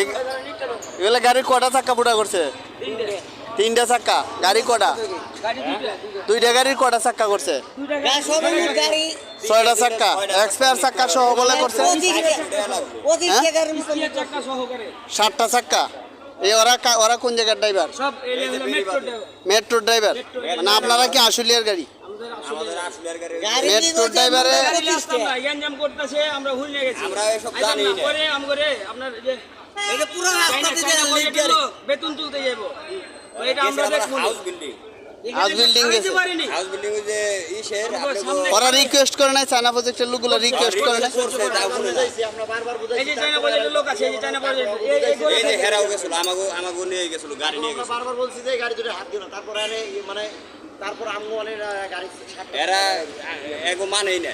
এগুলো গাড়ির কটা চাক্কা ফুটা করছে? তিনটা চাক্কা গাড়ি কটা? দুইটা গাড়ির কটা চাক্কা করছে? ছয়টা চাক্কা এক্সপায়ার চাক্কা সহ বলে করছে। হ্যাঁ? ষাটটা চাক্কা। এই ওরা ওরা কোন জায়গার ড্রাইভার মেট্রোর ড্রাইভার মানে আপনারা কি আশুলিয়ার গাড়ি? মেট্রো ড্রাইভারে আমরা ইয়ানজাম করতেছে আমরা ভুল নিয়ে গেছি। আমরা এসব জানি না, না। পরে আমগরে আপনার এই যে এটা পুরো রাস্তা থেকে লিকগুলো বেতন তুলতে যাব এটা আমরা দেখব। হাউস বিল্ডিং building আমি গেছে। হাউস বিল্ডিং যে আমরা সামনে ওরা রিকোয়েস্ট করে নাই চায়না প্রজেক্টের লোকগুলো রিকোয়েস্ট করে নাই। করছে তা শুনে না। এই যে চাইনা প্রজেক্টের লোক আছে এই যে চাইনা প্রজেক্ট এই করে যে হেরাও গেছিল আমাকে আমাকে নিয়ে গেছিল গাড়ি নিয়ে গেছিল। বারবার বলছি যে গাড়ি দুটো হাত দিও না তারপরে মানে তারপর আমগো অনেক গাড়ি এরা এগো মানেই না